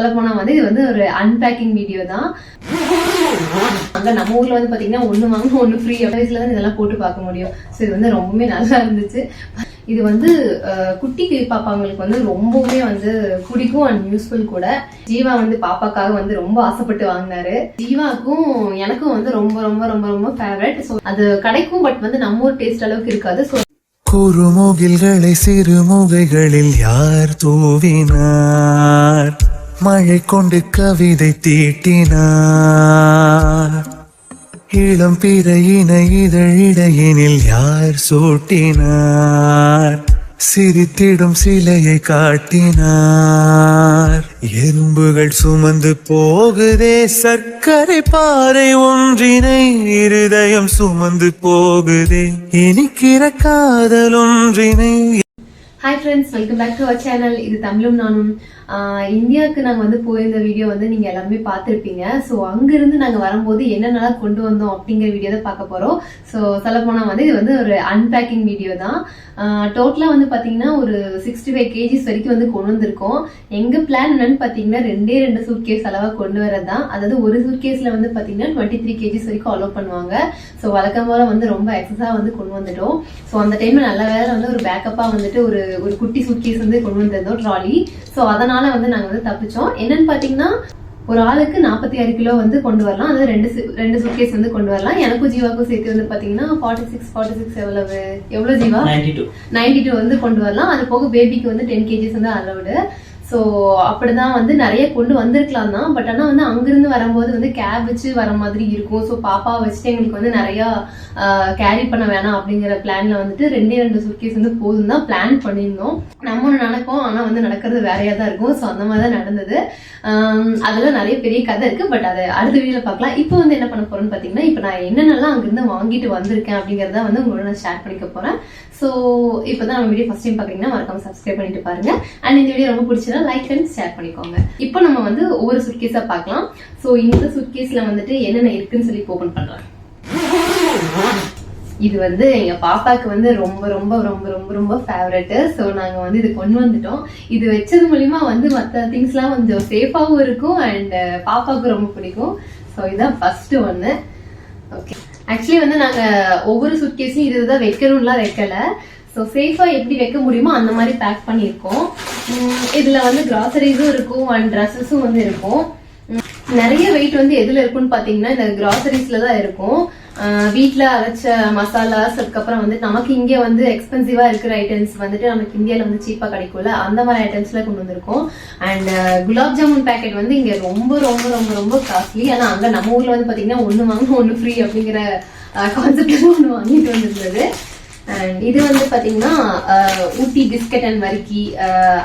சொல்ல போனா வந்து இது வந்து ஒரு அன்பேக்கிங் வீடியோ தான். அங்க நம்ம ஊர்ல வந்து பாத்தீங்கன்னா ஒண்ணு வாங்க ஒண்ணு ஃப்ரீ வயசுல தான் இதெல்லாம் போட்டு பார்க்க முடியும். ஸோ இது வந்து ரொம்பவே நல்லா இருந்துச்சு. இது வந்து குட்டி பாப்பாங்களுக்கு வந்து ரொம்பவுமே வந்து பிடிக்கும் அண்ட் யூஸ்ஃபுல் கூட. ஜீவா வந்து பாப்பாக்காக வந்து ரொம்ப ஆசைப்பட்டு வாங்கினாரு. ஜீவாக்கும் எனக்கும் வந்து ரொம்ப ரொம்ப ரொம்ப ரொம்ப ஃபேவரட் ஸோ அது கிடைக்கும் பட் வந்து நம்ம ஊர் டேஸ்ட் அளவுக்கு இருக்காது. ஸோ குறுமுகில்களை சிறுமுகைகளில் யார் தூவினார்? மழை கொண்டு கவிதை தீட்டினார். இளம் பிறையின இதழிடையினில் யார் சூட்டினார்? சிரித்திடும் சிலையை காட்டினார். எறும்புகள் சுமந்து போகுதே சர்க்கரை பாறை ஒன்றினை இருதயம் சுமந்து போகுதே இனிக்கிற காதல் ஒன்றினை hi friends welcome back to our channel இது தமிழும் நானும். இந்தியாவுக்கு நாங்கள் வந்து போயிருந்த வீடியோ வந்து நீங்கள் எல்லாமே பார்த்துருப்பீங்க. ஸோ அங்கேருந்து நாங்கள் வரும்போது என்னென்னலாம் கொண்டு வந்தோம் அப்படிங்கிற வீடியோ தான் பார்க்க போகிறோம் ஸோ சொல்லப்போனால் வந்து இது வந்து ஒரு அன்பேக்கிங் வீடியோ தான். டோட்டலாக வந்து பார்த்தீங்கன்னா ஒரு சிக்ஸ்டி ஃபைவ் கேஜிஸ் வரைக்கும் வந்து கொண்டு வந்திருக்கோம். எங்கள் பிளான் என்னன்னு பார்த்தீங்கன்னா ரெண்டே ரெண்டு சூட் கேஸ் அளவாக கொண்டு வரது தான். அதாவது ஒரு சூட் கேஸில் வந்து பார்த்தீங்கன்னா டுவெண்ட்டி த்ரீ கேஜிஸ் வரைக்கும் அலோவ் பண்ணுவாங்க. ஸோ வழக்கம் போல் வந்து ரொம்ப எக்ஸஸாக வந்து கொண்டு வந்துட்டோம். ஸோ அந்த டைமில் நல்ல வேலை வந்து ஒரு பேக்கப்பாக வந்துட்டு ஒரு ஒரு குட்டி சூட்கேஸ் வந்து கொண்டு வந்திருந்தோம் ட்ராலி ஸோ அதனால வந்து நாங்கள் வந்து தப்பிச்சோம். என்னன்னு பார்த்தீங்கன்னா ஒரு ஆளுக்கு நாற்பத்தி ஆறு கிலோ வந்து கொண்டு வரலாம். அதாவது ரெண்டு ரெண்டு சூட்கேஸ் வந்து கொண்டு வரலாம். எனக்கும் ஜீவாக்கும் சேர்த்து வந்து பார்த்தீங்கன்னா ஃபார்ட்டி சிக்ஸ் ஃபார்ட்டி சிக்ஸ் எவ்வளவு எவ்வளோ ஜீவா? 92 நைன்டி டூ வந்து கொண்டு வரலாம். அது போக பேபிக்கு வந்து டென் கேஜிஸ் வந்து அலவுடு ஸோ அப்படிதான் வந்து நிறைய கொண்டு வந்திருக்கலாம் தான். பட் ஆனால் வந்து அங்கிருந்து வரும்போது வந்து கேப் வச்சு வர மாதிரி இருக்கும். ஸோ பாப்பா வச்சுட்டு எங்களுக்கு வந்து நிறையா கேரி பண்ண வேணாம் அப்படிங்கிற பிளான்ல வந்துட்டு ரெண்டே ரெண்டு சுட்கேஸ் வந்து போதும் தான் பிளான் பண்ணியிருந்தோம். நம்ம ஒன்று நினைப்போம் ஆனால் வந்து நடக்கிறது வேறையா தான் இருக்கும். ஸோ அந்த மாதிரி தான் நடந்தது. அதெல்லாம் நிறைய பெரிய கதை இருக்கு. பட் அதை அடுத்த வீடியோல பார்க்கலாம். இப்போ வந்து என்ன பண்ண போறேன்னு பார்த்தீங்கன்னா இப்போ நான் என்னென்னலாம் அங்கிருந்து வாங்கிட்டு வந்திருக்கேன் அப்படிங்கிறத வந்து உங்களோட நான் ஷேர் பண்ணிக்க போறேன். ஸோ இப்போ தான் நம்ம வீடியோ ஃபஸ்ட் டைம் பார்க்குறீங்கன்னா மறக்காம சப்ஸ்கிரைப் பண்ணிட்டு பாருங்க. அண்ட் இந்த வீடியோ ரொம்ப பிடிச்சதா லைக் அண்ட் ஷேர் பண்ணிக்கோங்க. இப்போ நம்ம வந்து ஒவ்வொரு சுட்கேஸாக பார்க்கலாம். ஸோ இந்த சுட்கேஸில் வந்துட்டு என்னென்ன இருக்குன்னு சொல்லி ஓப்பன் பண்ணுறேன் இது வந்து எங்க பாப்பாக்கு வந்து ரொம்ப ரொம்ப ரொம்ப ரொம்ப ரொம்ப ஃபேவரட்டு ஸோ நாங்க வந்து இது கொண்டு வந்துட்டோம். இது வச்சது மூலியமா வந்து மற்ற திங்ஸ்லாம் கொஞ்சம் சேஃபாகவும் இருக்கும் அண்ட் பாப்பாவுக்கு ரொம்ப பிடிக்கும். ஸோ இதுதான் ஃபர்ஸ்ட் ஒன்று ஓகே ஆக்சுவலி வந்து நாங்க ஒவ்வொரு சுட்கேஸையும் இதுதான் வைக்கணும்லாம் வைக்கல. ஸோ சேஃபாக எப்படி வைக்க முடியுமோ அந்த மாதிரி பேக் பண்ணியிருக்கோம். இதில் வந்து கிராசரிஸும் இருக்கும் அண்ட் ட்ரெஸ்ஸஸும் வந்து இருக்கும். நிறைய வெயிட் வந்து எதில் இருக்கும்னு பார்த்தீங்கன்னா இந்த கிராசரிஸில் தான் இருக்கும். வீட்டில் அரைச்ச மசாலாஸ் அதுக்கப்புறம் வந்து நமக்கு இங்கே வந்து எக்ஸ்பென்சிவா இருக்கிற ஐட்டம்ஸ் வந்துட்டு நமக்கு இந்தியாவில் வந்து சீப்பாக கிடைக்கும்ல அந்த மாதிரி ஐட்டம்ஸ்ல கொண்டு வந்திருக்கோம். அண்ட் குலாப் ஜாமுன் பேக்கெட் வந்து இங்கே ரொம்ப ரொம்ப ரொம்ப ரொம்ப காஸ்ட்லி ஆனால் அங்கே நம்ம ஊரில் வந்து பார்த்தீங்கன்னா ஒன்று வாங்க ஒன்று ஃப்ரீ அப்படிங்கிற கான்செப்ட்ல ஒன்று வாங்கிட்டு வந்திருந்தது. அண்ட் இது வந்து பார்த்தீங்கன்னா ஊட்டி பிஸ்கட் அண்ட் வரிக்கி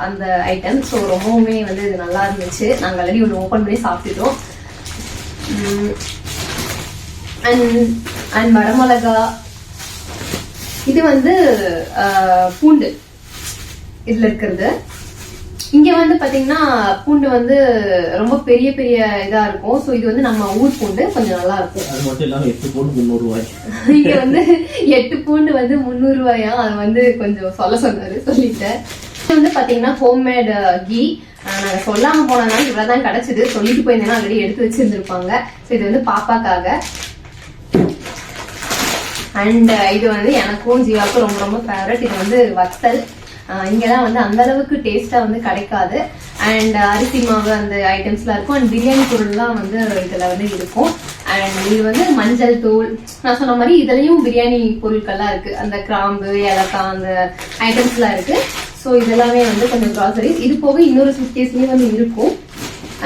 அந்த ஐட்டம் ஸோ ரொம்பவுமே வந்து இது நல்லா இருந்துச்சு. நாங்கள் ஆல்ரெடி ஒன்று ஓப்பன் பண்ணி சாப்பிட்டுட்டோம். அண்ட் அண்ட் வரமிளகா இது வந்து பூண்டு இதுல இருக்கிறது. இங்க வந்து பாத்தீங்கன்னா பூண்டு வந்து ரொம்ப பெரிய பெரிய இதா இருக்கும். ஸோ இது வந்து நம்ம ஊர் பூண்டு. கொஞ்சம் நல்லா இருக்கும். அது மட்டும் இல்லாம எட்டு பவுன் முந்நூறு ரூபாய் இங்க வந்து எட்டு பூண்டு வந்து முந்நூறு ரூபாயா அது வந்து கொஞ்சம் சொல்ல சொன்னாரு சொல்லிட்டேன். இது வந்து பாத்தீங்கன்னா ஹோம்மேட் கீ. நாங்க சொல்லாம போனதுனால இவ்வளவுதான் கிடைச்சது. சொல்லிட்டு போயிருந்தேன்னா ஆல்ரெடி எடுத்து வச்சிருந்திருப்பாங்க. ஸோ இது வந்து பாப்பாக்காக. அண்ட் uh, இது வந்து எனக்கும் ஜீவாக்கும் ரொம்ப ரொம்ப ஃபேவரட் இது வந்து வத்தல். இங்கெல்லாம் வந்து அந்த அளவுக்கு டேஸ்டா வந்து கிடைக்காது. அண்ட் uh, அரிசி மாவு அந்த ஐட்டம்ஸ்லாம் இருக்கும். அண்ட் பிரியாணி பொருள்லாம் வந்து இதில் வந்து இருக்கும். அண்ட் இது வந்து மஞ்சள் தூள். நான் சொன்ன மாதிரி இதுலயும் பிரியாணி பொருட்கள்லாம் இருக்கு. அந்த கிராம்பு ஏலக்காய் அந்த ஐட்டம்ஸ்லாம் இருக்கு. ஸோ இதெல்லாமே வந்து கொஞ்சம் கிராசரிஸ் இது போக இன்னொரு சுட்கேஸ்லேயும் வந்து இருக்கும்.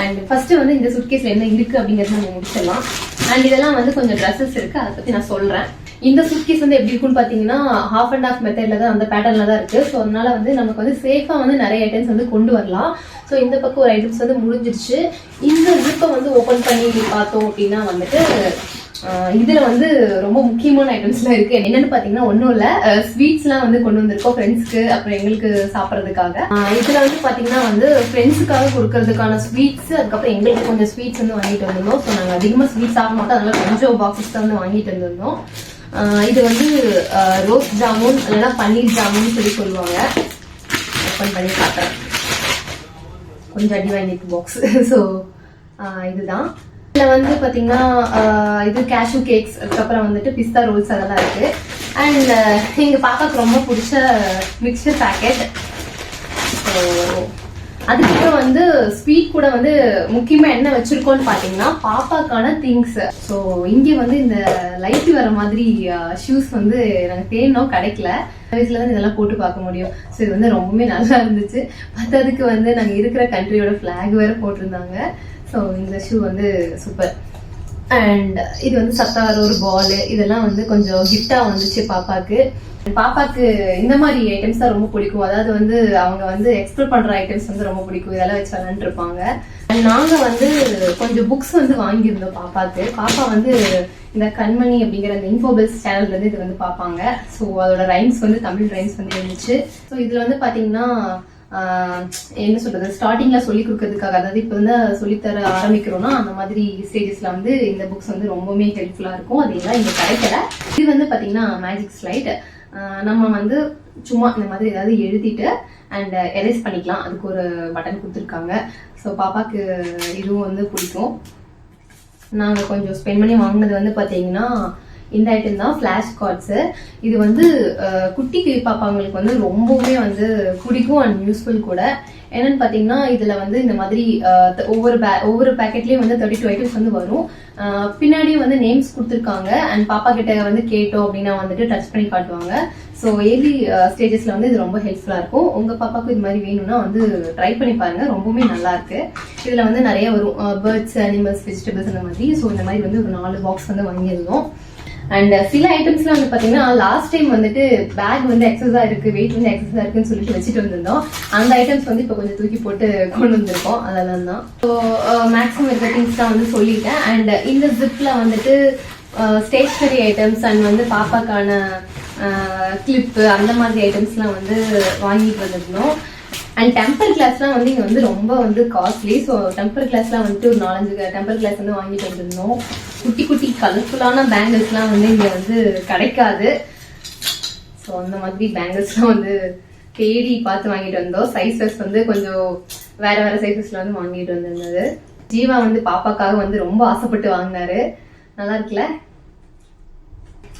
அண்ட் ஃபர்ஸ்ட் வந்து இந்த சுட்கேஸ்ல என்ன இருக்கு அப்படிங்கறத நம்ம முடிச்சிடலாம். அண்ட் இதெல்லாம் வந்து கொஞ்சம் ட்ரெஸ்ஸஸ் இருக்கு. அதை பத்தி நான் சொல்றேன். இந்த சுட்கேஸ் வந்து எப்படி இருக்கும்னு பாத்தீங்கன்னா ஹாஃப் அண்ட் ஆஃப் மெத்தட்ல தான் அந்த பேட்டர்னில் தான் இருக்கு. ஸோ அதனால வந்து நமக்கு வந்து சேஃபா வந்து நிறைய ஐட்டம்ஸ் வந்து கொண்டு வரலாம். ஸோ இந்த பக்கம் ஒரு ஐட்டம்ஸ் வந்து முடிஞ்சிருச்சு. இந்த ஜிப்பை வந்து ஓப்பன் பண்ணி பார்த்தோம் அப்படின்னா வந்துட்டு இதில் இதுல வந்து ரொம்ப முக்கியமான ஐட்டம்ஸ்லாம் இருக்கு. என்னன்னு பாத்தீங்கன்னா ஒன்றும் இல்ல. ஸ்வீட்ஸ்லாம் வந்து கொண்டு வந்திருக்கோம் ஃப்ரெண்ட்ஸ்க்கு அப்புறம் எங்களுக்கு சாப்பிட்றதுக்காக. இதுல வந்து பாத்தீங்கன்னா வந்து ஃப்ரெண்ட்ஸுக்காக கொடுக்கறதுக்கான ஸ்வீட்ஸ் அதுக்கப்புறம் எங்களுக்கு கொஞ்சம் ஸ்வீட்ஸ் வந்து வாங்கிட்டு வந்திருந்தோம். ஸோ நாங்கள் அதிகமாக ஸ்வீட்ஸ் சாப்பிட மாட்டோம். அதனால கொஞ்சம் பாக்ஸஸ் தான் வந்து வாங்கிட்டு வந்திருந்தோம். இது வந்து ரோஸ் ஜாமுன் இல்லைன்னா பன்னீர் ஜாமுன் சொல்லி சொல்லுவாங்க. ஓப்பன் பண்ணி காட்டுறேன் கொஞ்சம் அடி வாங்கிட்டு பாக்ஸ் ஸோ இதுதான். இதில் வந்து பார்த்தீங்கன்னா இது கேஷ்யூ கேக்ஸ் அதுக்கப்புறம் வந்துட்டு பிஸ்தா ரோல்ஸ் அதெல்லாம் இருக்கு. அண்ட் எங்க பார்க்க ரொம்ப பிடிச்ச மிக்சர் பேக்கெட் ஸோ அதுக்கப்புறம் வந்து ஸ்வீட் கூட வந்து முக்கியமா என்ன வச்சிருக்கோம்னு பாத்தீங்கன்னா பாப்பாக்கான திங்ஸ் ஸோ இங்க வந்து இந்த லைட் வர மாதிரி ஷூஸ் வந்து நாங்கள் தேடினோம் கிடைக்கல. வயசுல தான் இதெல்லாம் போட்டு பார்க்க முடியும். ஸோ இது வந்து ரொம்பவே நல்லா இருந்துச்சு. மற்றதுக்கு வந்து நாங்கள் இருக்கிற கண்ட்ரியோட ஃபிளாக் வேற போட்டிருந்தாங்க. ஸோ இந்த ஷூ வந்து சூப்பர் அண்ட் இது வந்து சத்தார ஒரு பால் இதெல்லாம் வந்து கொஞ்சம் கிஃப்டா வந்துச்சு பாப்பாக்கு. பாப்பாக்கு இந்த மாதிரி ஐட்டம்ஸ் தான் ரொம்ப பிடிக்கும். அதாவது வந்து அவங்க வந்து எக்ஸ்ப்ளோர் பண்ற ஐட்டம்ஸ் வந்து ரொம்ப பிடிக்கும். இதெல்லாம் வச்சு விளையாண்டு அண்ட் நாங்க வந்து கொஞ்சம் புக்ஸ் வந்து வாங்கியிருந்தோம் பாப்பாக்கு. பாப்பா வந்து இந்த கண்மணி அப்படிங்கிற அந்த இன்ஃபோபில்ஸ் சேனல்ல இருந்து இது வந்து பார்ப்பாங்க ஸோ அதோட ரைம்ஸ் வந்து தமிழ் ரைம்ஸ் வந்து இருந்துச்சு. ஸோ இதுல வந்து பாத்தீங்கன்னா என்ன சொல்றது ஸ்டார்டிங்ல சொல்லி கொடுக்கறதுக்காக அதாவது இப்போ வந்து சொல்லித்தர ஆரம்பிக்கிறோம்னா அந்த மாதிரி ஸ்டேஜஸ்ல வந்து இந்த புக்ஸ் வந்து ரொம்பவுமே ஹெல்ப்ஃபுல்லா இருக்கும். அது எல்லாம் இங்க கிடைக்கல. இது வந்து பாத்தீங்கன்னா மேஜிக் ஸ்லைட் நம்ம வந்து சும்மா இந்த மாதிரி ஏதாவது எழுதிட்டு அண்ட் எரேஸ் பண்ணிக்கலாம். அதுக்கு ஒரு பட்டன் கொடுத்துருக்காங்க. ஸோ பாப்பாக்கு இதுவும் வந்து பிடிக்கும். நாங்கள் கொஞ்சம் ஸ்பெண்ட் பண்ணி வாங்கினது வந்து பார்த்தீங்கன்னா இந்த ஐட்டம் தான் ஃப்ளாஷ் கார்ட்ஸு இது வந்து குட்டி பாப்பாங்களுக்கு வந்து ரொம்பவுமே வந்து பிடிக்கும் அண்ட் யூஸ்ஃபுல் கூட. என்னன்னு பார்த்தீங்கன்னா இதில் வந்து இந்த மாதிரி த- ஒவ்வொரு பே- ஒவ்வொரு பேக்கெட்லேயும் வந்து தேர்ட்டி டூ ஐட்டம்ஸ் வந்து வரும். பின்னாடியே பின்னாடியும் வந்து நேம்ஸ் கொடுத்துருக்காங்க. அண்ட் பாப்பா கிட்ட வந்து கேட்டோம் அப்படின்னா வந்துட்டு டச் பண்ணி காட்டுவாங்க. ஸோ ஏர்லி ஸ்டேஜஸில் வந்து இது ரொம்ப ஹெல்ப்ஃபுல்லாக இருக்கும். உங்கள் பாப்பாவுக்கு இது மாதிரி வேணும்னா வந்து ட்ரை பண்ணி பாருங்க. ரொம்பவுமே நல்லா இருக்கு. வந்து நிறைய வரும். பேர்ட்ஸ் அனிமல்ஸ் வெஜிடபிள்ஸ் அந்த மாதிரி. ஸோ இந்த மாதிரி வந்து ஒரு நாலு பாக்ஸ் வந்து வாங்கியிருந்தோம். அண்ட் uh, சில ஐட்டம்ஸ்லாம் வந்து பார்த்தீங்கன்னா லாஸ்ட் டைம் வந்துட்டு பேக் வந்து எக்ஸஸாக இருக்குது வெயிட் வந்து எக்ஸஸாக இருக்குன்னு சொல்லிட்டு வச்சுட்டு வந்திருந்தோம். அந்த ஐட்டம்ஸ் வந்து இப்போ கொஞ்சம் தூக்கி போட்டு கொண்டு வந்திருக்கோம். அதெல்லாம் தான். ஸோ மேக்ஸிமம் uh, இருக்க திங்ஸ்லாம் வந்து சொல்லிட்டேன். அண்ட் uh, இந்த ஜிப்பில் வந்துட்டு ஸ்டேஷ்னரி ஐட்டம்ஸ் அண்ட் வந்து பாப்பாக்கான கிளிப்பு அந்த மாதிரி ஐட்டம்ஸ்லாம் வந்து வாங்கிட்டு வந்திருந்தோம். அண்ட் டெம்பர் கிளாஸ்லாம் வந்து இங்கே வந்து ரொம்ப வந்து காஸ்ட்லி ஸோ டெம்பர் கிளாஸ்லாம் வந்துட்டு ஒரு நாலஞ்சு டெம்பர் கிளாஸ் வந்து வாங்கிட்டு வந்திருந்தோம். குட்டி குட்டி கலர்ஃபுல்லான பேங்கிள்ஸ்லாம் வந்து இங்கே வந்து கிடைக்காது. ஸோ அந்த மாதிரி பேங்கிள்ஸ்லாம் வந்து தேடி பார்த்து வாங்கிட்டு வந்தோம். சைஸஸ் வந்து கொஞ்சம் வேற வேற சைஸஸ்ல வந்து வாங்கிட்டு வந்திருந்தது. ஜீவா வந்து பாப்பாக்காக வந்து ரொம்ப ஆசைப்பட்டு வாங்கினாரு. நல்லா இருக்குல்ல?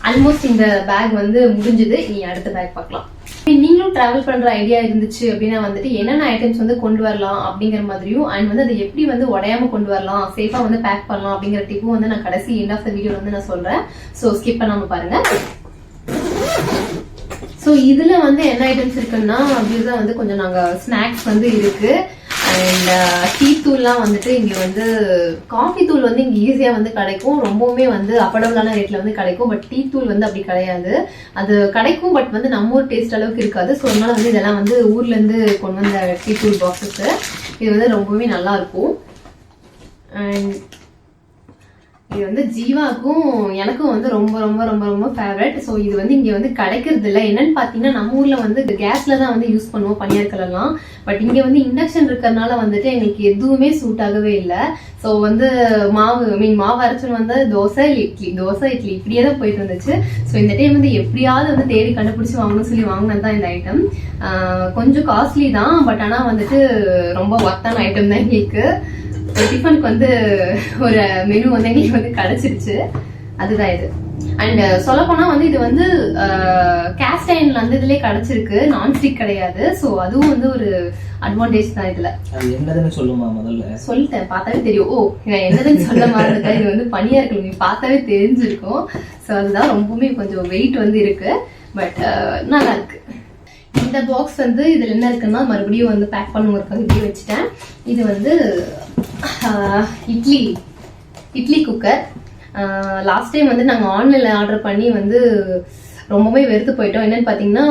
ஆல்மோஸ்ட் இந்த பேக் வந்து முடிஞ்சது. இனி அடுத்த பேக் பார்க்கலாம். நீங்களும் டிராவல் பண்ற ஐடியா இருந்துச்சு அப்படின்னா வந்துட்டு என்னென்ன ஐட்டம்ஸ் வந்து கொண்டு வரலாம் அப்படிங்கிற மாதிரியும் அண்ட் வந்து அதை எப்படி வந்து உடையாம கொண்டு வரலாம் சேஃபா வந்து பேக் பண்ணலாம் அப்படிங்கிற டிப்பும் வந்து நான் கடைசி எண்ட் ஆஃப் த வீடியோ வந்து நான் சொல்றேன். ஸோ ஸ்கிப் பண்ணாம பாருங்க. ஸோ இதுல வந்து என்ன ஐட்டம்ஸ் இருக்குன்னா அப்படியே வந்து கொஞ்சம் நாங்க ஸ்நாக்ஸ் வந்து இருக்கு. அண்ட் டீ uh, தூள்லாம் வந்துட்டு இங்க வந்து காஃபி தூள் வந்து இங்க ஈஸியா வந்து கிடைக்கும். ரொம்பவுமே வந்து அஃபோர்டபுளான ரேட்ல வந்து கிடைக்கும். பட் டீ தூள் வந்து அப்படி கிடையாது. அது கிடைக்கும் பட் வந்து நம்ம ஊர் டேஸ்ட் அளவுக்கு இருக்காது. ஸோ அதனால வந்து இதெல்லாம் வந்து ஊர்ல இருந்து கொண்டு வந்த டீ தூள் பாக்ஸஸ் இது வந்து ரொம்பவே நல்லா இருக்கும். அண்ட் இது வந்து ஜீவாக்கும் எனக்கும் வந்து ரொம்ப ரொம்ப ரொம்ப ரொம்ப ஃபேவரட் ஸோ இது வந்து இங்கே வந்து கிடைக்கிறது இல்லை என்னன்னு பார்த்தீங்கன்னா நம்ம ஊரில் வந்து கேஸில் தான் வந்து யூஸ் பண்ணுவோம் பனியார்கள் பட் இங்கே வந்து இண்டக்ஷன் இருக்கிறதுனால வந்துட்டு எங்களுக்கு எதுவுமே சூட் ஆகவே இல்லை. ஸோ வந்து மாவு ஐ மீன் மாவு அரைச்சுன்னு வந்து தோசை இல்லை இட்லி தோசை இட்லி இப்படியே தான் போயிட்டு இருந்துச்சு. ஸோ இந்த டைம் வந்து எப்படியாவது வந்து தேடி கண்டுபிடிச்சி வாங்கணும்னு சொல்லி வாங்கினது தான் இந்த ஐட்டம் கொஞ்சம் காஸ்ட்லி தான். பட் ஆனால் வந்துட்டு ரொம்ப ஒர்த்தான ஐட்டம் தான் எங்களுக்கு. டிஃபனுக்கு வந்து ஒரு மெனு வந்து எங்களுக்கு வந்து கிடைச்சிருச்சு. அதுதான் இது. அண்ட் சொல்ல போனா வந்து இது வந்து கேஸ்ட் அயன்ல வந்து இதுலயே கிடைச்சிருக்கு. நான்ஸ்டிக் கிடையாது. ஸோ அதுவும் வந்து ஒரு அட்வான்டேஜ் தான் இதுல. என்னதுன்னு சொல்லுமா முதல்ல? சொல்லிட்டேன். பார்த்தாவே தெரியும். ஓ நான் என்னதுன்னு சொல்ல மாதிரி இது வந்து பனியா இருக்கு. நீ பார்த்தாவே தெரிஞ்சிருக்கும். ஸோ அதுதான் ரொம்பவுமே கொஞ்சம் வெயிட் வந்து இருக்கு. பட் நல்லா இருக்கு. இந்த பாக்ஸ் வந்து இதுல என்ன இருக்குன்னா மறுபடியும் வந்து பேக் பண்ணுவோம் இப்படி வச்சுட்டேன். இது வந்து idli idli cooker last time வந்து நாங்கள் ஆன்லைனில் ஆர்டர் பண்ணி வந்து ரொம்பவே வெறுத்து போயிட்டோம். என்னன்னு பார்த்தீங்கன்னா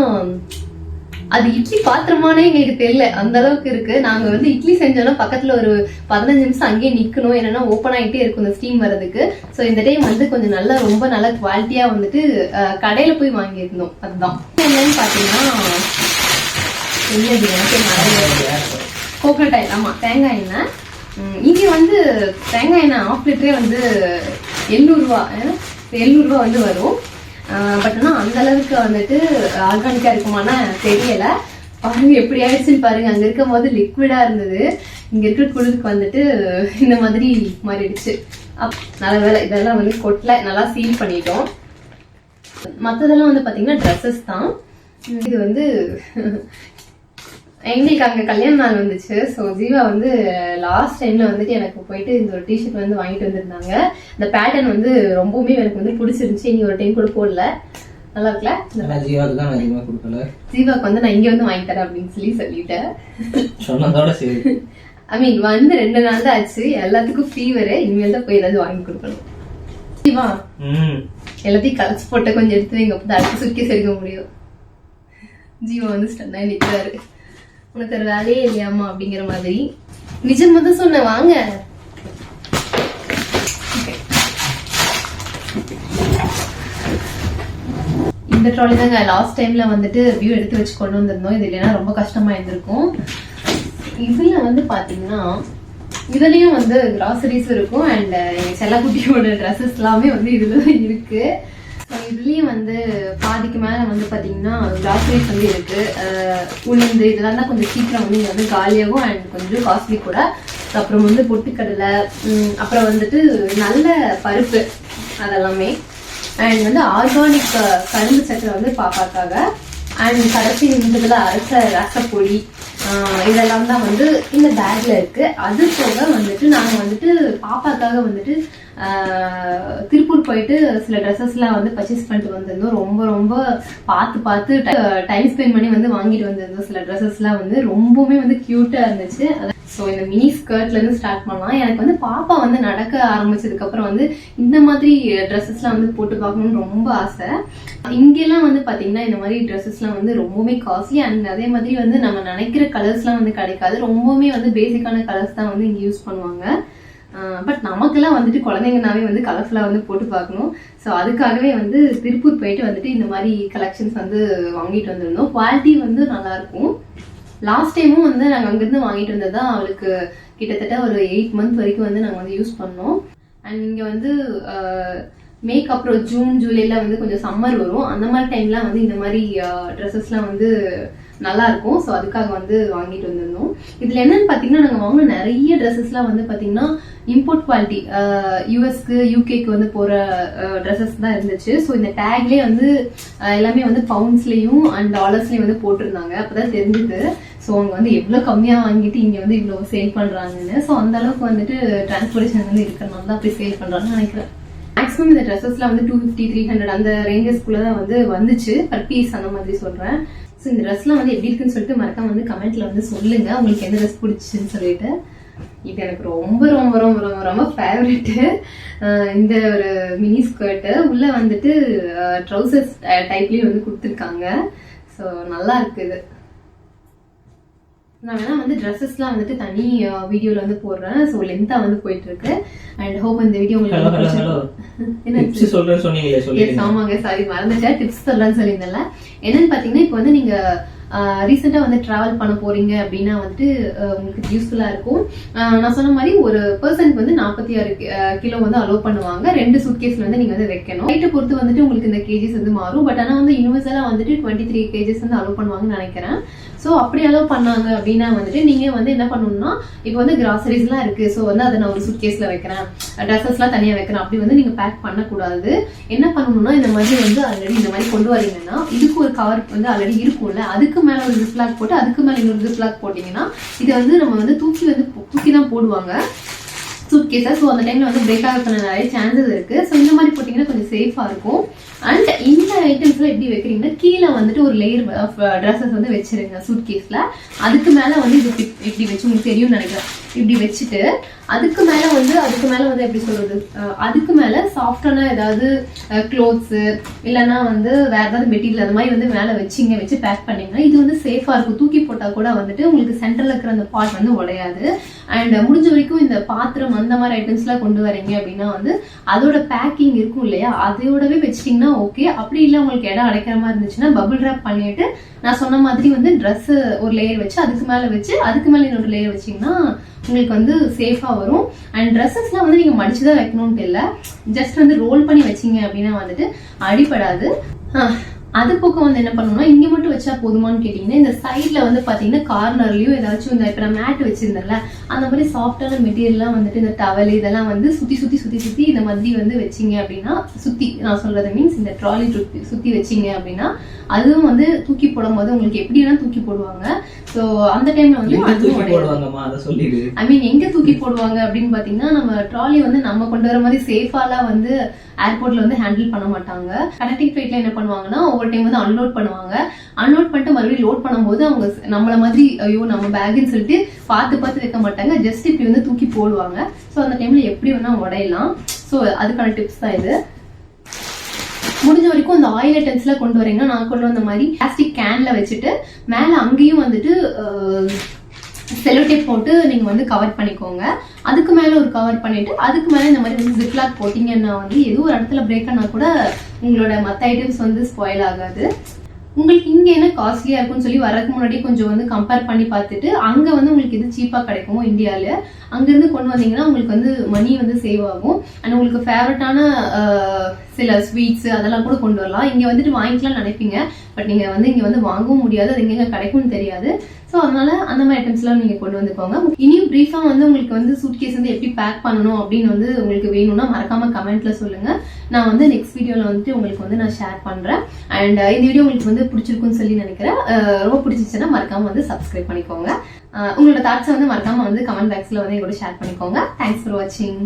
அது இட்லி பாத்திரமானே எங்களுக்கு தெரியல. அந்த அளவுக்கு இருக்கு. நாங்க வந்து இட்லி செஞ்சோம்னா பக்கத்துல ஒரு பதினஞ்சு நிமிஷம் அங்கேயே நிக்கணும். என்னன்னா ஓப்பன் ஆகிட்டே இருக்கும் இந்த ஸ்டீம் வர்றதுக்கு. ஸோ இந்த டைம் வந்து கொஞ்சம் நல்லா ரொம்ப நல்ல குவாலிட்டியா வந்துட்டு கடையில போய் வாங்கியிருந்தோம். அதுதான். என்னன்னு பாத்தீங்கன்னா எனக்கு கோகனட் ஆயில் ஆமா தேங்காய் எண்ணெய். இங்க வந்து தேங்காய் எண்ணெய் ஆஃப் லிட்டரே வந்து எழுநூறுவா எழுநூறுவா வந்து வரும். பட் ஆனால் அந்த அளவுக்கு வந்துட்டு ஆர்கானிக்கா இருக்குமானா தெரியல. பாருங்க எப்படி ஆயிடுச்சுன்னு பாருங்க. அங்க இருக்கும் போது லிக்விடா இருந்தது. இங்க இருக்கிற குளிருக்கு வந்துட்டு இந்த மாதிரி மாறிடுச்சு. அப் நல்ல வேலை இதெல்லாம் வந்து கொட்டல. நல்லா சீல் பண்ணிட்டோம். மற்றதெல்லாம் வந்து பார்த்தீங்கன்னா ட்ரெஸ்ஸஸ் தான். இது வந்து எங்களுக்கு அங்க கல்யாண நாள் வந்துச்சு. ஸோ ஜீவா வந்து லாஸ்ட் டைம்ல வந்துட்டு எனக்கு போயிட்டு இந்த ஒரு டிஷர்ட் வந்து வாங்கிட்டு வந்திருந்தாங்க. இந்த பேட்டர்ன் வந்து ரொம்பவுமே எனக்கு வந்து பிடிச்சிருந்துச்சு. இனி ஒரு டைம் கூட போடல. நல்லா இருக்குல்ல? ஜீவாவுக்கு தான் நான் அதிகமாக கொடுக்கல. ஜீவாக்கு வந்து நான் இங்க வந்து வாங்கி தரேன் அப்படின்னு சொல்லி சொல்லிட்டேன். சொன்னதோட சரி. ஐ மீன் வந்து ரெண்டு நாள் தான் ஆச்சு. எல்லாத்துக்கும் ஃபீவரு இனிமேல் தான் போய் ஏதாவது வாங்கி கொடுக்கணும். ஜீவா எல்லாத்தையும் கலச்சு போட்டு கொஞ்சம் எடுத்து வைங்க. அப்போ அடுத்து சேர்க்க முடியும். ஜீவா வந்து ஸ்டன்னா நிற்கிறாரு உனக்கு ஒரு வேலையே இல்லையாமா அப்படிங்கிற மாதிரி. நிஜம் தான் சொன்னேன் வாங்க. இந்த ட்ராலி தாங்க லாஸ்ட் டைம்ல வந்துட்டு வியூ எடுத்து வச்சு கொண்டு வந்திருந்தோம். இது இல்லைன்னா ரொம்ப கஷ்டமா இருந்திருக்கும். இதுல வந்து பாத்தீங்கன்னா இதுலயும் வந்து கிராசரிஸ் இருக்கும் அண்ட் eh, செல்லக்குட்டியோட ட்ரெஸ்ஸஸ் எல்லாமே வந்து இதுல தான் இருக்கு. இதுலேயும் வந்து பாதிக்கு மேலே வந்து பார்த்தீங்கன்னா கிராசரிஸ் வந்து இருக்கு. உளுந்து இதெல்லாம் தான் கொஞ்சம் சீக்கிரம் வந்து இங்கே வந்து காலியாகும் அண்ட் கொஞ்சம் காஸ்ட்லி கூட. அப்புறம் வந்து பொட்டுக்கடலை அப்புறம் வந்துட்டு நல்ல பருப்பு அதெல்லாமே. அண்ட் வந்து ஆர்கானிக் கரும்பு சக்கரை வந்து பாப்பாக்காக. அண்ட் கடைசி நிமிஷத்தில் அரைச்ச ரசப்பொடி இதெல்லாம் தான் வந்து இந்த பேக்ல இருக்கு. அது போக வந்துட்டு நாங்க வந்துட்டு பாப்பாக்காக வந்துட்டு திருப்பூர் போயிட்டு சில ட்ரெஸ்ஸஸ்லாம் வந்து பர்ச்சேஸ் பண்ணிட்டு வந்திருந்தோம். ரொம்ப ரொம்ப பார்த்து பார்த்து டைம் ஸ்பெண்ட் பண்ணி வந்து வாங்கிட்டு வந்திருந்தோம். சில ட்ரெஸ்ஸஸ்லாம் வந்து ரொம்பவுமே வந்து க்யூட்டாக இருந்துச்சு. ஸோ இந்த மினி ஸ்கர்ட்லேருந்து ஸ்டார்ட் பண்ணலாம். எனக்கு வந்து பாப்பா வந்து நடக்க ஆரம்பிச்சதுக்கப்புறம் வந்து இந்த மாதிரி ட்ரெஸ்ஸஸ்லாம் வந்து போட்டு பார்க்கணும்னு ரொம்ப ஆசை. இங்கெல்லாம் வந்து பார்த்தீங்கன்னா இந்த மாதிரி ட்ரெஸ்ஸஸ்லாம் வந்து ரொம்பவுமே காஸ்ட்லி அண்ட் அதே மாதிரி வந்து நம்ம நினைக்கிற கலர்ஸ்லாம் வந்து கிடைக்காது. ரொம்பவுமே வந்து பேசிக்கான கலர்ஸ் தான் வந்து இங்கே யூஸ் பண்ணுவாங்க. பட் நமக்கெல்லாம் வந்துட்டு குழந்தைங்கனாவே வந்து கலர்ஃபுல்லாக வந்து போட்டு பார்க்கணும். ஸோ அதுக்காகவே வந்து திருப்பூர் போயிட்டு வந்துட்டு இந்த மாதிரி கலெக்ஷன்ஸ் வந்து வாங்கிட்டு வந்திருந்தோம். குவாலிட்டி வந்து நல்லாயிருக்கும் லாஸ்ட் டைமும் வந்து நாங்கள் அங்கேருந்து வாங்கிட்டு வந்தது தான் அவளுக்கு கிட்டத்தட்ட ஒரு எயிட் மந்த் வரைக்கும் வந்து நாங்கள் வந்து யூஸ் பண்ணோம். அண்ட் இங்கே வந்து மேக் அப்புறம் ஜூன் ஜூலைல வந்து கொஞ்சம் சம்மர் வரும். அந்த மாதிரி டைம்லாம் வந்து இந்த மாதிரி ட்ரெஸ்ஸஸ்லாம் வந்து நல்லா இருக்கும். ஸோ அதுக்காக வந்து வாங்கிட்டு வந்திருந்தோம். இதில் என்னன்னு பார்த்தீங்கன்னா நாங்கள் வாங்கின நிறைய ட்ரெஸ்ஸஸ்லாம் வந்து பார்த்தீங்கன்னா இம்போர்ட் குவாலிட்டி யூஎஸ்க்கு யூகேக்கு வந்து போகிற ட்ரெஸ்ஸஸ் தான் இருந்துச்சு. ஸோ இந்த டேக்லேயே வந்து எல்லாமே வந்து பவுண்ட்ஸ்லேயும் அண்ட் டாலர்ஸ்லேயும் வந்து போட்டிருந்தாங்க. அப்போ தான் தெரிஞ்சுது. ஸோ அவங்க வந்து எவ்வளோ கம்மியாக வாங்கிட்டு இங்கே வந்து இவ்வளோ சேல் பண்ணுறாங்கன்னு ஸோ அந்த அளவுக்கு வந்துட்டு டிரான்ஸ்போர்டேஷன் வந்து இருக்கிறனால தான் அப்படி சேல் பண்ணுறாங்கன்னு நினைக்கிறேன். மேக்ஸிமம் இந்த ட்ரெஸ்ஸஸ்லாம் வந்து டூ ஃபிஃப்டி த்ரீ ஹண்ட்ரட் அந்த ரேஞ்சஸ்க்குள்ள தான் வந்து வந்துச்சு. பர் பீஸ் அந்த மாதிரி சொல்கிறேன் ஸோ இந்த ட்ரெஸ்லாம் வந்து எப்படி இருக்குன்னு சொல்லிட்டு மறக்காம வந்து கமெண்ட்ல வந்து சொல்லுங்க. உங்களுக்கு எந்த ட்ரெஸ் பிடிச்சின்னு சொல்லிட்டு. இது எனக்கு ரொம்ப ரொம்ப ரொம்ப ரொம்ப ரொம்ப ஃபேவரெட்டு இந்த ஒரு மினி ஸ்கர்ட்டு உள்ளே வந்துட்டு ட்ரௌசர்ஸ் டைப்லேயும் வந்து கொடுத்துருக்காங்க. ஸோ நல்லா இருக்குது. நான் வேணா வந்து ட்ரெஸ்ஸஸ்லாம் வந்துட்டு தனி வீடியோல வந்து போடுறேன். ஸோ லென்த்தா வந்து போயிட்டு இருக்கு அண்ட் ஹோப் இந்த வீடியோ உங்களுக்கு சொல்றேன்னு சொன்னீங்களே சொல்லிடுங்க. ஆமாங்க. சாரி மறந்துட்டேன். டிப்ஸ் சொல்லலாம்னு சொல்லியிருந்தேன்ல. என்னன்னு பாத்தீங்கன்னா இப்போ வந்து நீங்க ரீசெண்டா வந்து டிராவல் பண்ண போறீங்க அப்படின்னா வந்துட்டு உங்களுக்கு யூஸ்ஃபுல்லா இருக்கும். நான் சொன்ன மாதிரி ஒரு பர்சனுக்கு வந்து நாற்பத்தி ஆறு கிலோ வந்து அலோவ் பண்ணுவாங்க. ரெண்டு சூட்கேஸ்ல வந்து நீங்க வந்து வைக்கணும். ஹைட்டை பொறுத்து வந்துட்டு உங்களுக்கு இந்த கேஜிஸ் வந்து மாறும். பட் ஆனா வந்து யூனிவர்சலா வந்துட்டு டுவெண்ட்டி த்ரீ கேஜிஸ் வந்து அலோவ் பண்ணுவாங்கன்னு நினைக்கிறேன். ஸோ அப்படி அலோவ் பண்ணாங்க அப்படின்னா வந்துட்டு நீங்க வந்து என்ன பண்ணணும்னா இப்போ வந்து கிராசரிஸ்லாம் இருக்கு. ஸோ வந்து அதை நான் ஒரு சூட்கேஸ்ல வைக்கிறேன். ட்ரெஸ்ஸஸ்லாம் தனியா வைக்கிறேன். அப்படி வந்து நீங்க பேக் பண்ணக்கூடாது. என்ன பண்ணணும்னா இந்த மாதிரி வந்து ஆல்ரெடி இந்த மாதிரி கொண்டு வரீங்கன்னா இதுக்கு ஒரு கவர் வந்து ஆல்ரெடி இருக்கும்ல. அதுக்கு மேல ஒரு ஜிப்லாக் போட்டு அதுக்கு மேல இன்னொரு ஜிப்லாக் போட்டீங்கன்னா இதை வந்து நம்ம வந்து தூக்கி வந்து தூக்கி தான் போடுவாங்க. சூட் கேஸை ஸோ அந்த டைம்ல வந்து பிரேக் ஆகிறதுக்கான நிறைய சான்சஸ் இருக்கு. ஸோ இந்த மாதிரி போட்டிங்கன்னா கொஞ்சம் சேஃபாக இருக்கும். அண்ட் இந்த ஐட்டம்ஸ்ல எப்படி வைக்கிறீங்கன்னா கீழே வந்துட்டு ஒரு லேயர் ட்ரெஸ்ஸஸ் uh, வந்து வச்சிருங்க சூட் கேஸில் அதுக்கு மேல வந்து இது எப்படி இப்படி வச்சு உங்களுக்கு தெரியும்னு நினைக்கிறேன். இப்படி வச்சுட்டு அதுக்கு மேலே வந்து அதுக்கு மேலே வந்து எப்படி சொல்றது? அதுக்கு மேலே சாஃப்டான ஏதாவது க்ளோத்ஸு இல்லைன்னா வந்து வேற ஏதாவது மெட்டீரியல் அது மாதிரி வந்து மேலே வச்சிங்க வச்சு பேக் பண்ணிங்கன்னா இது வந்து சேஃபாக இருக்கும். தூக்கி போட்டால் கூட வந்துட்டு உங்களுக்கு சென்டரில் இருக்கிற அந்த பார்ட் வந்து உடையாது. அண்ட் முடிஞ்ச வரைக்கும் இந்த பாத்திரம் அந்த மாதிரி ஐட்டம்ஸ்லாம் கொண்டு வரீங்க அப்படின்னா வந்து அதோட பேக்கிங் இருக்கும் இல்லையா? அதையோடவே வச்சிட்டிங்கன்னா ஓகே அப்படி இல்லை உங்களுக்கு இடம் அடைக்கிற மாதிரி இருந்துச்சுன்னா பபுள் ரேப் பண்ணிட்டு நான் சொன்ன மாதிரி வந்து ட்ரெஸ்ஸு ஒரு லேயர் வச்சு அதுக்கு மேலே வச்சு அதுக்கு மேலே இன்னொரு லேயர் வச்சீங்கன்னா உங்களுக்கு வந்து சேஃபா வரும். அண்ட் ட்ரெஸ்ஸஸ்லாம் வந்து நீங்க மடிச்சு தான் வைக்கணும்ட்டு இல்லை ஜஸ்ட் வந்து ரோல் பண்ணி வச்சீங்க அப்படின்னா வந்துட்டு அடிபடாது. அது போக வந்து என்ன பண்ணணும்னா இங்க மட்டும் வச்சா போதுமான்னு கேட்டீங்கன்னா இந்த சைட்ல வந்து பாத்தீங்கன்னா கார்னர்லயும் ஏதாச்சும் இந்த இப்ப மேட் வச்சிருந்தேன்ல அந்த மாதிரி சாஃப்டான மெட்டீரியல்லாம் வந்துட்டு இந்த டவல் இதெல்லாம் வந்து சுத்தி சுத்தி சுத்தி சுத்தி இந்த மாதிரி வந்து வச்சீங்க அப்படின்னா சுத்தி நான் சொல்றது மீன்ஸ் இந்த ட்ராலி சுத்தி சுத்தி வச்சீங்க அப்படின்னா அதுவும் வந்து தூக்கி போடும்போது உங்களுக்கு எப்படி வேணா தூக்கி போடுவாங்க. சோ அந்த டைம்ல வந்து ஐ மீன் எங்க தூக்கி போடுவாங்க அப்படின்னு பாத்தீங்கன்னா நம்ம ட்ராலி வந்து நம்ம கொண்டு வர மாதிரி சேஃபாலாம் வந்து ஏர்போர்ட்ல வந்து ஹேண்டில் பண்ண மாட்டாங்க. கனெக்டிங் ஃபிளைட்ல என்ன பண்ணுவாங்கன்னா ஒவ்வொரு டைம் வந்து அன்லோட் பண்ணுவாங்க. அன்லோட் பண்ணிட்டு மறுபடியும் லோட் பண்ணும்போது அவங்க நம்மள மாதிரி ஐயோ நம்ம பேக்குன்னு சொல்லிட்டு பார்த்து பார்த்து வைக்க மாட்டாங்க. ஜஸ்ட் இப்படி வந்து தூக்கி போடுவாங்க. ஸோ அந்த டைம்ல எப்படி வேணா உடையலாம். ஸோ அதுக்கான டிப்ஸ் தான் இது. முடிஞ்ச வரைக்கும் அந்த ஆயில் ஐட்டம்ஸ்லாம் கொண்டு வரீங்கன்னா நான் கொண்டு வந்த மாதிரி பிளாஸ்டிக் கேனில் வச்சுட்டு மேலே அங்கேயும் வந்துட்டு செலோடேப் போட்டு நீங்கள் வந்து கவர் பண்ணிக்கோங்க. அதுக்கு மேலே ஒரு கவர் பண்ணிவிட்டு அதுக்கு மேலே இந்த மாதிரி வந்து ஜிப்லாக் போட்டிங்கன்னா வந்து ஏதோ ஒரு இடத்துல பிரேக் ஆனால் கூட உங்களோட மற்ற ஐட்டம்ஸ் வந்து ஸ்பாயில் ஆகாது. உங்களுக்கு இங்கே என்ன காஸ்ட்லியாக இருக்கும்னு சொல்லி வரதுக்கு முன்னாடி கொஞ்சம் வந்து கம்பேர் பண்ணி பார்த்துட்டு அங்கே வந்து உங்களுக்கு எது சீப்பாக கிடைக்குமோ இந்தியாவில் அங்கேருந்து கொண்டு வந்தீங்கன்னா உங்களுக்கு வந்து மணி வந்து சேவ் ஆகும். அண்ட் உங்களுக்கு ஃபேவரட்டான சில ஸ்வீட்ஸ் அதெல்லாம் கூட கொண்டு வரலாம். இங்கே வந்துட்டு வாங்கிக்கலாம் நினைப்பீங்க. பட் நீங்கள் வந்து இங்கே வந்து வாங்கவும் முடியாது. அது எங்க கிடைக்கும்னு தெரியாது. ஸோ அதனால அந்த மாதிரி ஐட்டம்ஸ்லாம் நீங்கள் கொண்டு வந்துக்கோங்க. இனியும் ப்ரீஃபாக வந்து உங்களுக்கு வந்து சூட்கேஸ் வந்து எப்படி பேக் பண்ணணும் அப்படின்னு வந்து உங்களுக்கு வேணும்னா மறக்காம கமெண்ட்ல சொல்லுங்க. நான் வந்து நெக்ஸ்ட் வீடியோவில் வந்துட்டு உங்களுக்கு வந்து நான் ஷேர் பண்ணுறேன் அண்ட் இந்த வீடியோ உங்களுக்கு வந்து பிடிச்சிருக்குன்னு சொல்லி நினைக்கிறேன். ரொம்ப பிடிச்சிச்சுன்னா மறக்காம வந்து சப்ஸ்கிரைப் பண்ணிக்கோங்க. உங்களோட தாட்ஸை வந்து மறக்காம வந்து கமெண்ட் பாக்ஸ்ல வந்து எங்களோட ஷேர் பண்ணிக்கோங்க. தேங்க்ஸ் ஃபார் வாட்சிங்